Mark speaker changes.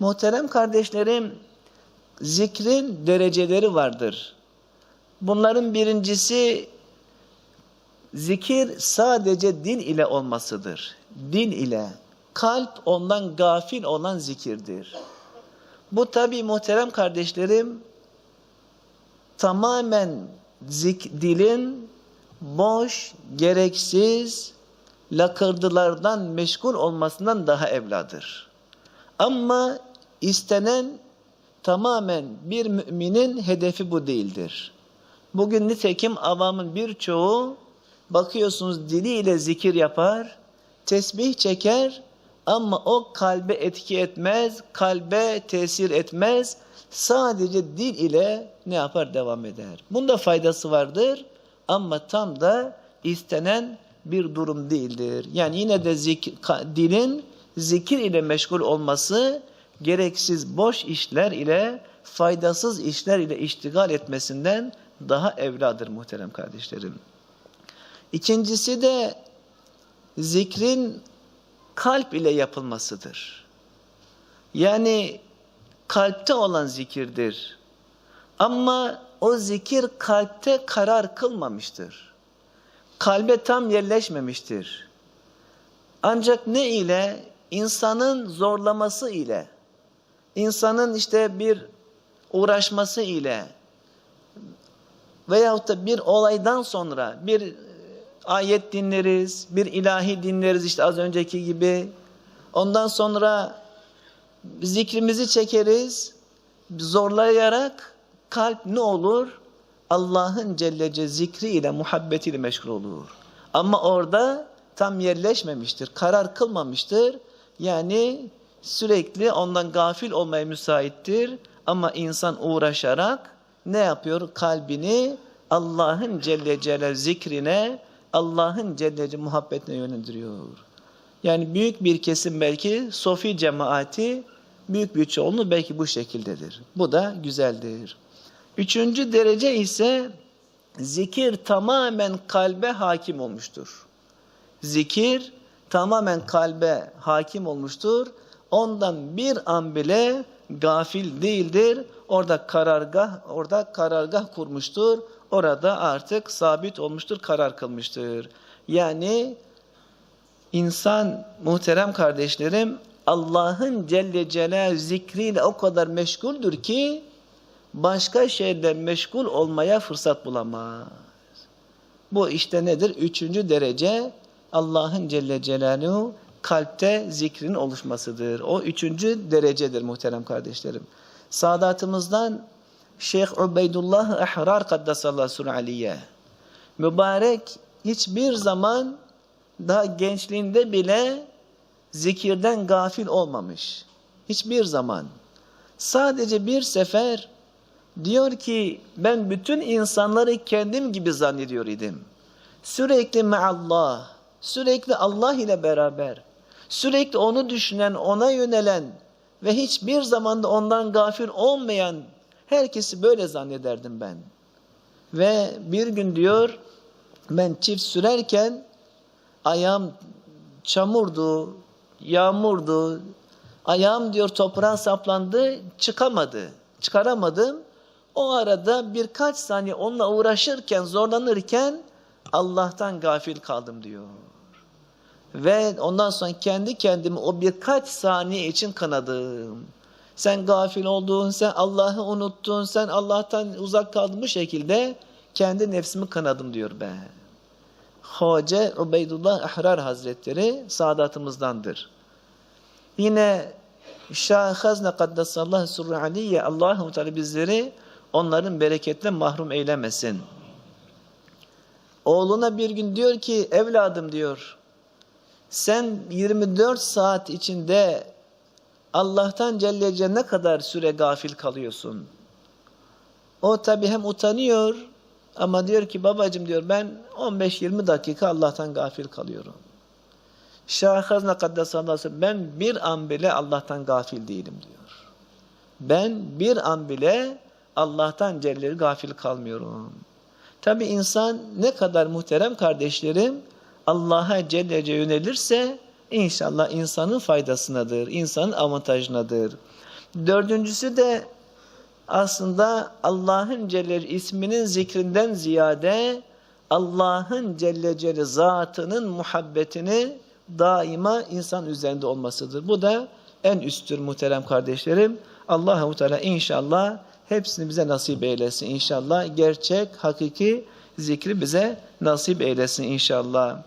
Speaker 1: Muhterem kardeşlerim, zikrin dereceleri vardır. Bunların birincisi zikir sadece dil ile olmasıdır. Dil ile. Kalp ondan gafil olan zikirdir. Bu tabi muhterem kardeşlerim tamamen zik, dilin boş, gereksiz, lakırdılardan meşgul olmasından daha evladır. Ama istenen tamamen bir müminin hedefi bu değildir. Bugün nitekim avamın birçoğu bakıyorsunuz diliyle zikir yapar, tesbih çeker ama o kalbe etki etmez, kalbe tesir etmez. Sadece dil ile ne yapar devam eder. Bunda faydası vardır ama tam da istenen bir durum değildir. Yani yine de zikir, dilin zikir ile meşgul olması gereksiz boş işler ile faydasız işler ile iştigal etmesinden daha evladır muhterem kardeşlerim. İkincisi de zikrin kalp ile yapılmasıdır. Yani kalpte olan zikirdir. Ama o zikir kalpte karar kılmamıştır. Kalbe tam yerleşmemiştir. Ancak ne ile? İnsanın zorlaması ile, insanın işte bir uğraşması ile veyahut da bir olaydan sonra bir ayet dinleriz, bir ilahi dinleriz işte az önceki gibi. Ondan sonra zikrimizi çekeriz, zorlayarak kalp ne olur? Allah'ın Celle Celle zikriyle, muhabbetiyle meşgul olur. Ama orada tam yerleşmemiştir, karar kılmamıştır. Yani sürekli ondan gafil olmaya müsaittir. Ama insan uğraşarak ne yapıyor? Kalbini Allah'ın Celle Celle zikrine, Allah'ın Celle Celle muhabbetine yönlendiriyor. Yani büyük bir kesim belki Sofi cemaati büyük bir çoğunluğu belki bu şekildedir. Bu da güzeldir. Üçüncü derece ise zikir tamamen kalbe hakim olmuştur. Zikir tamamen kalbe hakim olmuştur. Ondan bir an bile gafil değildir. Orada karargah, orada karargah kurmuştur. Orada artık sabit olmuştur, karar kılmıştır. Yani insan muhterem kardeşlerim Allah'ın Celle Celal zikriyle o kadar meşguldür ki başka şeyler meşgul olmaya fırsat bulamaz. Bu işte nedir? Üçüncü derece Allah'ın Celle Celaluhu kalpte zikrin oluşmasıdır. O üçüncü derecedir muhterem kardeşlerim. Sadatımızdan Şeyh Ubeydullah Ahrar Kaddesallahu Aliye mübarek hiçbir zaman daha gençliğinde bile zikirden gafil olmamış. Hiçbir zaman. Sadece bir sefer diyor ki ben bütün insanları kendim gibi zannediyor idim. Sürekli meallah, sürekli Allah ile beraber, sürekli onu düşünen, ona yönelen ve hiçbir zamanda ondan gafil olmayan herkesi böyle zannederdim ben. Ve bir gün diyor ben çift sürerken ayağım çamurdu, yağmurdu. Ayağım diyor toprağa saplandı, çıkamadı. Çıkaramadım. O arada birkaç saniye onunla uğraşırken, zorlanırken Allah'tan gafil kaldım diyor. Ve ondan sonra kendi kendimi o birkaç saniye için kınadım. Sen gafil oldun, sen Allah'ı unuttun, sen Allah'tan uzak kaldın bu şekilde kendi nefsimi kınadım diyor ben. Hoca Ubeydullah Ahrar Hazretleri saadatımızdandır. Yine Şah Hazne Kaddesallahu Sürru Aliye Allahu Teala bizleri onların bereketle mahrum eylemesin. Oğluna bir gün diyor ki evladım diyor sen 24 saat içinde Allah'tan Celle ne kadar süre gafil kalıyorsun? O tabi hem utanıyor ama diyor ki babacım diyor ben 15-20 dakika Allah'tan gafil kalıyorum. Şahazna kaddesallahu ben bir an bile Allah'tan gafil değilim diyor. Ben bir an bile Allah'tan Celle gafil kalmıyorum. Tabi insan ne kadar muhterem kardeşlerim Allah'a Celle yönelirse inşallah insanın faydasınadır, insanın avantajınadır. Dördüncüsü de aslında Allah'ın Celle isminin zikrinden ziyade Allah'ın Celle Celle zatının muhabbetini daima insan üzerinde olmasıdır. Bu da en üsttür muhterem kardeşlerim. Allah-u Teala inşallah hepsini bize nasip eylesin inşallah. Gerçek, hakiki zikri bize nasip eylesin inşallah.